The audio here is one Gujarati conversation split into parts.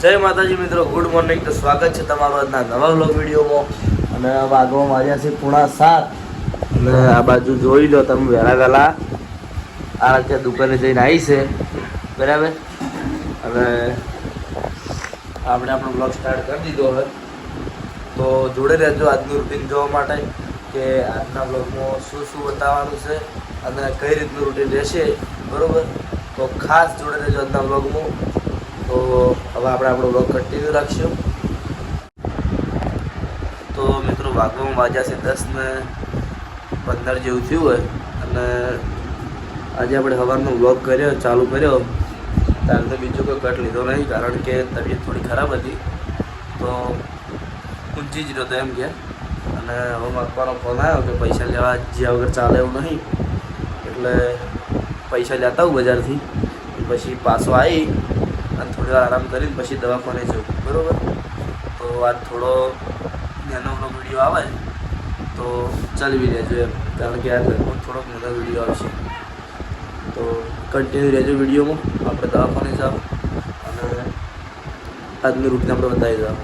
જય માતાજી મિત્રો, ગુડ મોર્નિંગ. તો સ્વાગત છે તમારો આજના નવા વ્લોગ વિડીયોમાં. અને વાગવા માર્યા છે પૂણા સાત. અને આ બાજુ જોઈ લો તમે વહેલા વહેલા આ રીતે દુકાને જઈને આવી છે. બરાબર? અને આપણે આપણો બ્લોગ સ્ટાર્ટ કરી દીધો હવે. તો જોડે રહેજો આજનું રૂટીન જોવા માટે કે આજના બ્લોગમાં શું શું બતાવવાનું છે અને કઈ રીતનું રૂટીન રહેશે. બરાબર? તો ખાસ જોડે રહેજો આજના બ્લોગમાં તો હવે આપણે આપણો બ્લોગ કન્ટિન્યુ રાખશું. તો મિત્રો વાગવામાં વાગ્યા છે દસ ને પંદર જેવું થયું હોય. અને આજે આપણે સવારનો બ્લોગ કર્યો, ચાલુ કર્યો. ત્યારે તો બીજો કોઈ કટ લીધો નહીં, કારણ કે તબિયત થોડી ખરાબ હતી. તો ઊંચી જ રહ્યો એમ કે. અને હવે માગવાનો ફોન આવ્યો કે પૈસા લેવા જ્યાં વગર ચાલે એવું નહીં. એટલે પૈસા લેતા હું બજારથી. પછી પાછો આવી અને થોડી વાર આરામ કરીને પછી દવાખાને જવું. બરાબર? તો આજ થોડો નાનો વીડિયો આવે તો ચલવી લેજો એમ. કારણ કે આ લગભગ થોડોક નાનો વીડિયો આવશે. તો કન્ટિન્યુ રહેજો વિડીયોમાં આપણે દવાખાને જાઓ અને આજની રૂટને આપણે બતાવી જાઓ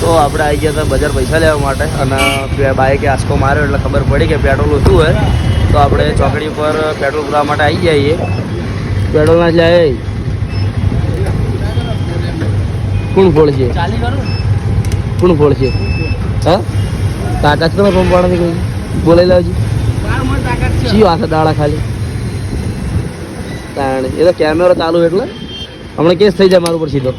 તો આપણે આવી ગયા હતા બજાર પૈસા લેવા માટે અને બાઈકે આસકો માર્યો એટલે ખબર પડી કે પેટ્રોલ ઓછું હોય. તો આપણે ચોકડી પર પેટ્રોલ પૂરવા માટે આવી જઈએ. પેટ્રોલ ના જાય કોણ ફોડ છે કોણ ફોડ છે હા? તાકાત તમે પંપ વાળાને કોઈ બોલાવી લાવજો શી વાત દાડા ખાલી. તાણે એ તો કેમેરો ચાલુ એટલે. હમણાં કેસ થઈ જાય મારું પર સીધો.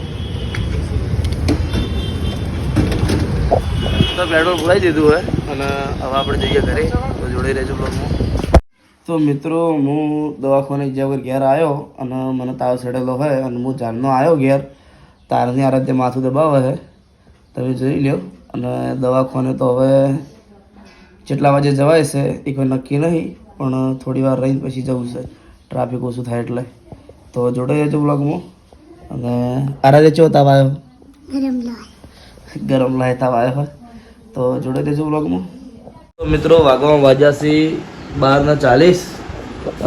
તો પેટ્રોલ ભરાઈ દીધું હોય અને હવે આપણે જઈએ ઘરે. તો જોડે રહેજો બ્લોગમાં તો મિત્રો હું દવાખાને જ્યાં વગર ઘેર આવ્યો અને મને તાવ ચડેલો હોય અને હું જાનનો આવ્યો ઘેર તારની આરાધ્ય માથું દબાવે છે. તમે જોઈ લ્યો. અને દવાખાને તો હવે જેટલા વાગે જવાય છે એ કોઈ નક્કી નહીં પણ થોડી વાર રહીને પછી જવું છે. ટ્રાફિક ઓછું થાય એટલે. તો જોડે જજો બ્લોગમાં અને આરાધ્ય ચો તાવ આવ્યો ગરમ લાય. તાવ આવ્યો હોય તો જોડે દેજો બ્લોગમાં તો મિત્રો વાગવામાં વાજ્યાસી બારના ચાલીસ.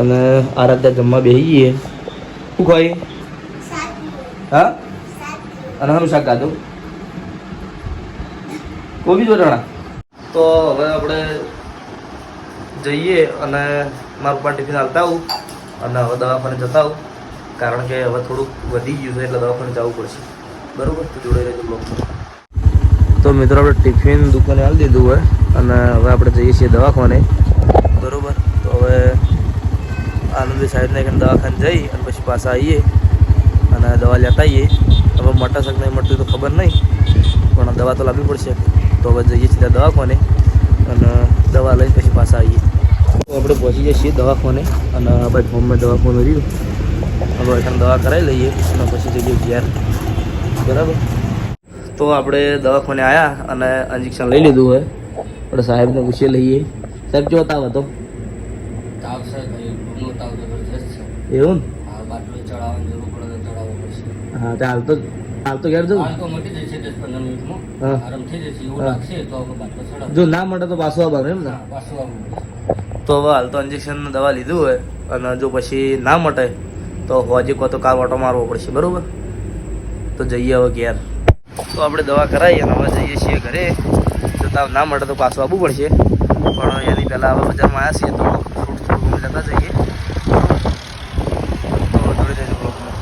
અને આરાધ્યા જમવા બેસી ગઈએ શું ખાઈ હા? અને હમ શાક ખાધું. કોબી જોડાણા તો હવે આપણે જઈએ અને મારું પણ ટિફિન આવતા આવું અને હવે દવાખાને જતા આવું કારણ કે હવે થોડુંક વધી ગયું છે એટલે દવાખાને જવું પડશે. બરાબર? તો જોડે રહેજો બ્લોગમાં તો મિત્રો, આપણે ટિફિન દુકાને આવી દીધું હોય અને હવે આપણે જઈએ છીએ દવાખાને. બરાબર? તો હવે આનંદી સાહેબને દવાખાને જઈ અને પછી પાછા આવીએ અને દવા લેતા આવીએ. હવે મટા શક નહીં મળતું તો ખબર નહીં પણ દવા તો લાવવી પડશે. તો હવે જઈએ છીએ દવાખાને અને દવા લઈને પછી પાછા આવીએ. તો આપણે પહોંચી જઈએ છીએ દવાખાને અને આપણે હોમમાં દવાખાનું રહ્યું હવે એখানে દવા કરાવી લઈએ અને પછી જઈએ ઘેર બરાબર? તો આપણે દવાખાને આવ્યા અને ઇન્જેક્શન લઈ લીધું હોય. આપણે સાહેબને પૂછી લઈએ. સાહેબ કેવો તાવ હતો? તાવ ભાઈ એવું બાટલો ચડાવવાની જરૂર પડે તો ચડાવવો પડશે ને હા તો હાલ તો હાલ તો ઘેર જવું હાલ તો મટી જશે દસ પંદર મિનિટમાં. આરામ થઈ જશે એવું લાગશે તો આપણે બાટલો ચડાવ જો ના મળે તો પાછું આવવાનું એમ ને? પાછું તો હવે હાલ તો ઇન્જેક્શન દવા લીધું હોય અને જો પછી ના મટે તો હોજી કો તો કાલ ઓટો મારવો પડશે બરોબર? તો જઈએ હવે ઘેર. તો આપણે દવા કરાવીએ અને હવે જઈએ છીએ ઘરે. તો તાવ ના મળે તો પાછું આવવું પડશે. પણ એની પહેલાં હવે બજારમાં આવ્યા છીએ તો ફ્રૂટ થોડું લેતા જઈએ તો જોડે જજો બ્લોગમાં.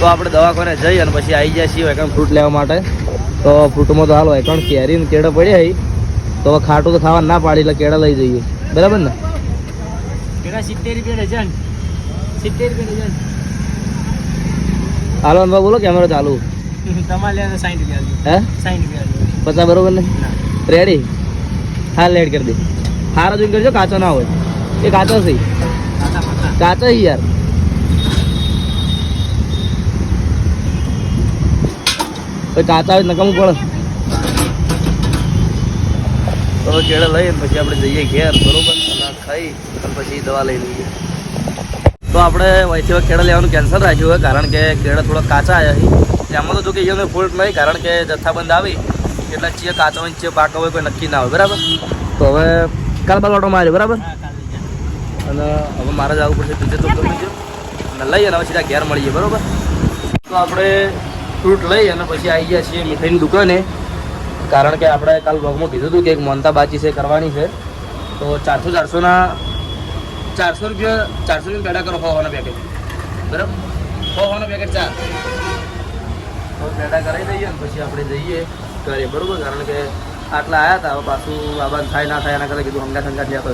તો આપણે દવાખાને જઈ અને પછી આવી જાય છીએ એકાણ ફ્રૂટ લેવા માટે. તો ફ્રૂટમાં તો હાલો એકાણ કેરી ને કેળા પડ્યા. તો ખાટું તો ખાવા ના પાડી એટલે કેળા લઈ જઈએ. બરાબર ને? કેળા સિત્તેર રૂપિયા ડઝન. સિત્તેર રૂપિયા હાલો અનભા બોલો કેમેરો ચાલુ. ડઝન તમારે લેવા સાઠ રૂપિયા હે? સાઠ રૂપિયા પચાસ બરોબર ને? રેડી હા લેડ કરી દે. હારા જોઈને કરજો કાચો ના હોય. એ કાચો છે. કાચો છે યાર. પછી કાચા હોય નકમ પડે. તો હવે લઈએ પછી આપણે જઈએ ઘેર બરોબર? ખાઈ અને પછી દવા લઈ લઈએ. તો આપણે વહીથી કેળા લેવાનું કેન્સલ રાખ્યું હોય કારણ કે કેળા થોડા કાચા આવ્યા છે એમાં તો જો કે એને ફોલ્ટ નહીં કારણ કે જથ્થાબંધ આવી. કેટલા ચીએ કાચા હોય ચીએ પાકો હોય કોઈ નક્કી ના હોય બરાબર? તો હવે કાલ બાલ ઓટો માર્યો બરાબર? અને હવે મારે જવું પડશે બીજે તો લઈએ અને લઈ અને હવે સીધા ઘેર મળીએ બરાબર? તો આપણે ફ્રૂટ લઈ અને પછી આવી ગયા છીએ મીઠાઈની દુકાને. કારણ કે આપણે કાલ બ્લોગમાં કીધું હતું કે એક મોનતા બાજી છે કરવાની છે. તો ચારસો ચારસોના ચારસો રૂપિયા ચારસો રૂપિયા પેડા કરો હોવાના પેકેટ બરાબર? હોવાના પેકેટ ચાર. તો પેડા કરાવી દઈએ અને પછી આપણે જઈએ ઘરે બરાબર? કારણ કે આટલા આવ્યા હતા પાછું આબાદ થાય ના થાય એના કરતાં કીધું હંગા હંગા થયા તો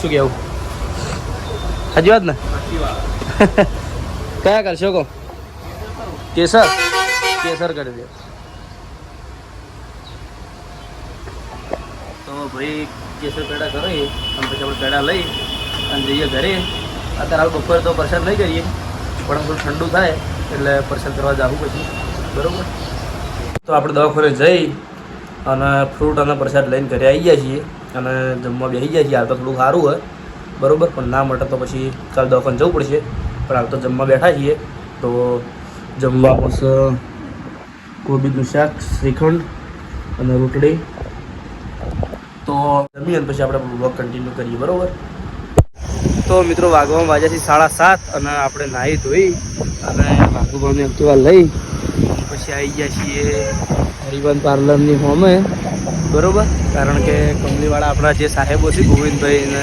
શું કહેવું સાચી વાત ને? કયા કરશો કહો? કેસર? કેસર કરી દે. તો ભાઈ કેસર પેડા કરીએ અને પછી આપણે પેડા લઈ અને જઈએ ઘરે. અત્યારે હાલ બપોરે તો પ્રસાદ લઈ કરીએ પણ થોડું ઠંડુ થાય એટલે પ્રસાદ કરવા જાવું પછી. બરાબર? તો આપણે દવાખાને જઈ અને ફ્રૂટ અને પ્રસાદ લઈને ઘરે આવી ગયા છીએ અને જમવા બેસી ગયા છીએ. હાલ તો થોડું સારું હોય. બરાબર? પણ ના મળે તો પછી કાલ દવાખાને જવું પડશે. પણ હાલ તો જમવા બેઠા છીએ. તો જમવા બસ કોબીનું શાક, શ્રીખંડ અને રોટડી તો જમી અને પછી આપણે બ્લોગ કન્ટિન્યુ કરીએ, બરાબર? તો મિત્રો વાઘવામાં વાગ્યા છે સાડા સાત અને આપણે નાહી ધોઈ અને વાઘુભાવની એક્ટિવા લઈ પછી આવી ગયા છીએ હરિવન પાર્લરની હોમે, બરોબર? કારણ કે કંપનીવાળા આપણા જે સાહેબો છે, ગોવિંદભાઈ ને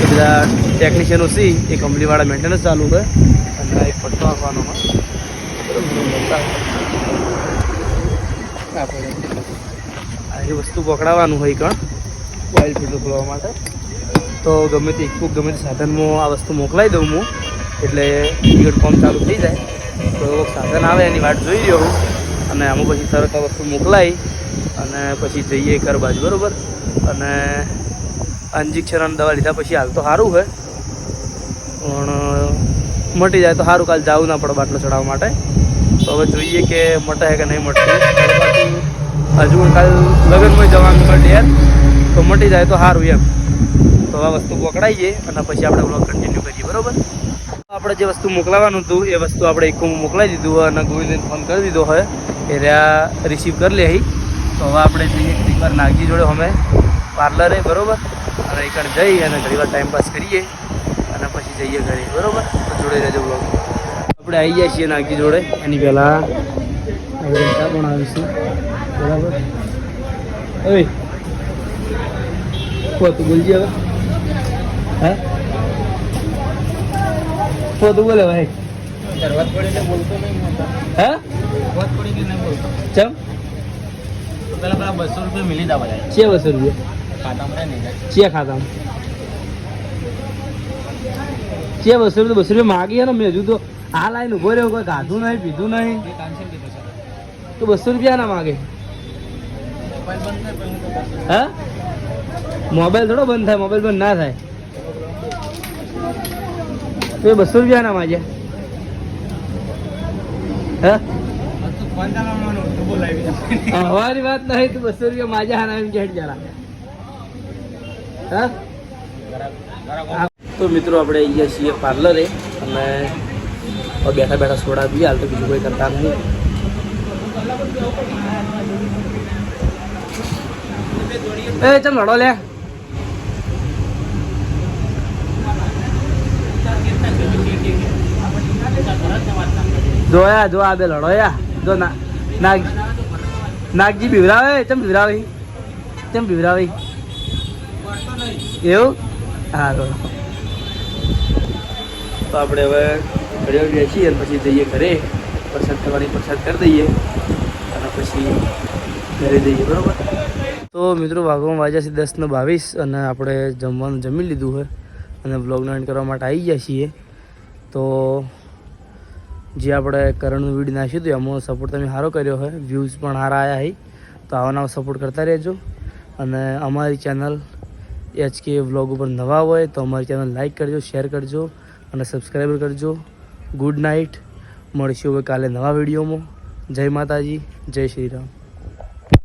બધા ટેકનિશિયનો છે, એ કંપનીવાળા મેન્ટેનન્સ ચાલુ છે. અને એક પટ્ટો આપવાનો હોય. આપણે આ એ વસ્તુ પકડાવવાનું હોય કણ ઓઇલ ફિલ્ટર ખોલવા માટે. તો ગમે તે ઇક્વિપ ગમે તે સાધનમાં આ વસ્તુ મોકલાવી દઉં હું, એટલે ટિકિટ ફોર્મ ચાલુ થઈ જાય. તો સાધન આવે એની વાટ જોઈ રહ્યો હું. અને આમાં પછી તરત આ વસ્તુ મોકલાવી અને પછી જઈએ ઘર બાજુ, બરાબર? અને અંજીક્ષરાની દવા લીધા પછી હાલ તો સારું હોય પણ, મટી જાય તો સારું, કાલ જવું ના પડે બાટલો ચડાવવા માટે. હવે જોઈએ કે મટે કે નહીં મટતું. હજુ કાલ લગ્નમાં જવાનું મળે યાર. તો મટી જાય તો સારું એમ. તો આ વસ્તુ પકડાઈએ અને પછી આપણે બ્લોગ કન્ટિન્યુ કરીએ, બરાબર? આપણે જે વસ્તુ મોકલાવાનું હતું, એ વસ્તુ આપણે એક મોકલાવી દીધું અને ગોવિંદને ફોન કરી દીધો હોય એ રહ્યા રિસીવ કરી લે તો હવે આપણે જઈએ એકવાર નાગજી જોડે અમે. પાર્લરે બરાબર? અને એકવાર જઈ અને ઘણી વાર ટાઈમ પાસ કરીએ. અને પછી જઈએ ઘરે, બરાબર? જોડે રહેજો બ્લોગ આપણે આવી જાય છીએ નાગજી જોડે. એની પહેલાં પણ બરાબર? ઓય. પોતું હવે. હે? પોતું બોલે ભાઈ. બસો રૂપિયા મિલી બસો રૂપિયા? નહીં જાય છે બસો બસો રૂપિયા માગી ને? મેં હજુ તો આ લાઈન ઊભો રહ્યો, કોઈ ગાધું નહીં, પીધું નહીં. તો બસો રૂપિયા ના માગે. હું? મોબાઈલ થોડો બંધ થાય, મોબાઈલ બંધ ના થાય. તો બસો રૂપિયા ના માગ્યા હે? તું ફોન ચાલવાનો તો બોલાવી દે હવાની વાત નહીં, તું બસો રૂપિયા માજા હાના એમ કે જરા. હા? તો મિત્રો, આપણે અહીંયા છીએ પાર્લરે અને હવે બેઠા બેઠા સોડા પીએ, હાલ તો બીજું કોઈ કરતા નહીં એ, ચમ લડો લે. જોયા જો આ બે લડો યા. જો નાગ, નાગજી બિવરાવે, ચમ બિવરાવે? ચમ બિવરાવે? એવું? હા તો આપણે હવે ઘરે બેસીએ અને પછી જઈએ ઘરે, પ્રસાદ કરવાની પ્રસાદ કરી દઈએ. અને પછી ઘરે જઈએ, બરાબર? તો મિત્રો વાગવામાં વાજ્યા છે દસ ને બાવીસ અને આપણે જમવાનું જમી લીધું હોય અને બ્લોગનો એન્ડ કરવા માટે આવી ગયા છીએ. તો જે આપણે કરણનું વીડિયો નાખ્યું હતું એમાં સપોર્ટ તમે સારો કર્યો હોય વ્યૂઝ પણ સારા આવ્યા હોય તો આવા નવા સપોર્ટ કરતા રહેજો. અને અમારી ચેનલ એચ કે વ્લોગ ઉપર નવા હોય તો અમારી ચેનલ લાઇક કરજો શેર કરજો અને સબસ્ક્રાઈબર કરજો. Good night. મળીશું હવે કાલે નવા વિડીયોમાં. જય માતાજી જય શ્રી રામ.